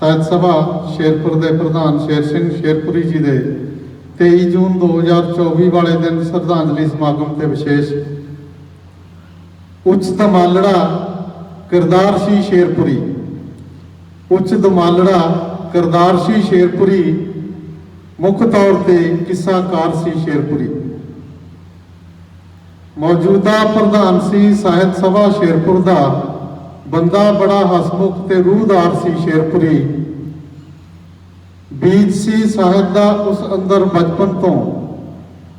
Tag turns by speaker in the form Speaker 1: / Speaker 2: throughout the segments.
Speaker 1: ਸਾਹਿਤ ਸਭਾ ਸ਼ੇਰਪੁਰ ਦੇ ਪ੍ਰਧਾਨ ਸ਼ੇਰ ਸਿੰਘ ਸ਼ੇਰਪੁਰੀ ਜੀ ਦੇ 23 ਜੂਨ 2024 ਵਾਲੇ ਦਿਨ ਸ਼ਰਧਾਂਜਲੀ ਸਮਾਗਮ ਤੇ ਵਿਸ਼ੇਸ਼ ਉੱਚ ਦਮਾਲੜਾ ਕਿਰਦਾਰ ਸੀ ਸ਼ੇਰਪੁਰੀ। ਉੱਚ ਦਮਾਲੜਾ ਕਿਰਦਾਰ ਸੀ ਸ਼ੇਰਪੁਰੀ ਮੁੱਖ ਤੌਰ ਤੇ ਕਿੱਸਾਕਾਰ ਸੀ ਸ਼ੇਰਪੁਰੀ। ਮੌਜੂਦਾ ਪ੍ਰਧਾਨ ਸੀ ਸਾਹਿਤ ਸਭਾ ਸ਼ੇਰਪੁਰ ਦਾ ਬੰਦਾ ਬੜਾ ਹਸਮੁਖ ਤੇ ਰੂਹਦਾਰ ਸੀ ਸ਼ੇਰਪੁਰੀ। ਬੀਜ ਸੀ ਸਾਹਿਤ ਦਾ ਉਸ ਅੰਦਰ ਬਚਪਨ ਤੋਂ।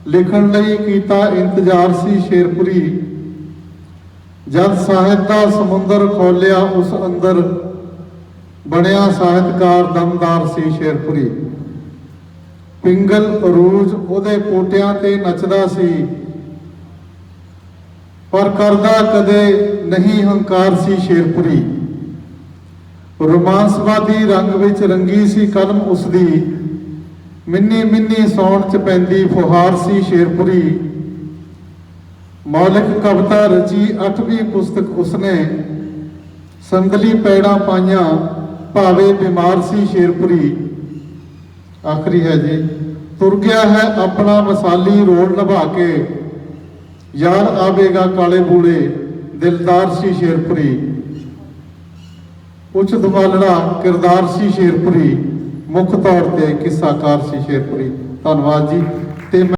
Speaker 1: ਲਿਖਣ ਲਈ ਕੀਤਾ ਇੰਤਜ਼ਾਰ ਸੀ ਸ਼ੇਰਪੁਰੀ। ਜਦ ਸਾਹਿਤ ਦਾ ਸਮੁੰਦਰ ਖੋਲਿਆ ਉਸ ਅੰਦਰ ਬਣਿਆ ਸਾਹਿਤਕਾਰ ਦਮਦਾਰ ਸੀ ਸ਼ੇਰਪੁਰੀ। ਪਿੰਗਲ ਅਰੂਜ ਉਹਦੇ ਪੋਟਿਆਂ ਤੇ ਨੱਚਦਾ ਸੀ। ਪਰ ਕਰਦਾ ਕਦੇ ਨਹੀਂ ਹੰਕਾਰ ਸੀ ਸ਼ੇਰਪੁਰੀ। ਰੋਮਾਂਸਵਾਦੀ ਰੰਗ ਵਿੱਚ ਰੰਗੀ ਸੀ ਕਲਮ ਉਸਦੀ। ਮਿੰਨੀ ਮਿੰਨੀ ਸੌਣ ਚ ਪੈਂਦੀ ਫੁਹਾਰ ਸੀ ਸ਼ੇਰਪੁਰੀ। ਮੌਲਿਕ ਕਵਿਤਾ ਰਚੀ 8ਵੀਂ ਪੁਸਤਕ ਉਸਨੇ। ਸੰਦਲੀ ਪੈੜਾਂ ਪਾਈਆਂ, ਭਾਵੇਂ ਬਿਮਾਰ ਸੀ ਸ਼ੇਰਪੁਰੀ। ਆਖਰੀ ਹੈ ਜੀ, ਤੁਰ ਗਿਆ ਹੈ ਆਪਣਾ ਮਸਾਲੀ ਰੋਲ ਨਿਭਾ ਕੇ। ਯਾਰ ਆਵੇਗਾ ਕਾਲੇ ਬੂੜੇ ਦਿਲਦਾਰ ਸੀ ਸ਼ੇਰਪੁਰੀ। ਉੱਚ ਦਮਾਲੜਾ ਕਿਰਦਾਰ ਸੀ ਸ਼ੇਰਪੁਰੀ। ਮੁੱਖ ਤੌਰ ਤੇ ਕਿੱਸਾਕਾਰ ਸੀ ਸ਼ੇਰਪੁਰੀ। ਧੰਨਵਾਦ ਜੀ। ਤੇ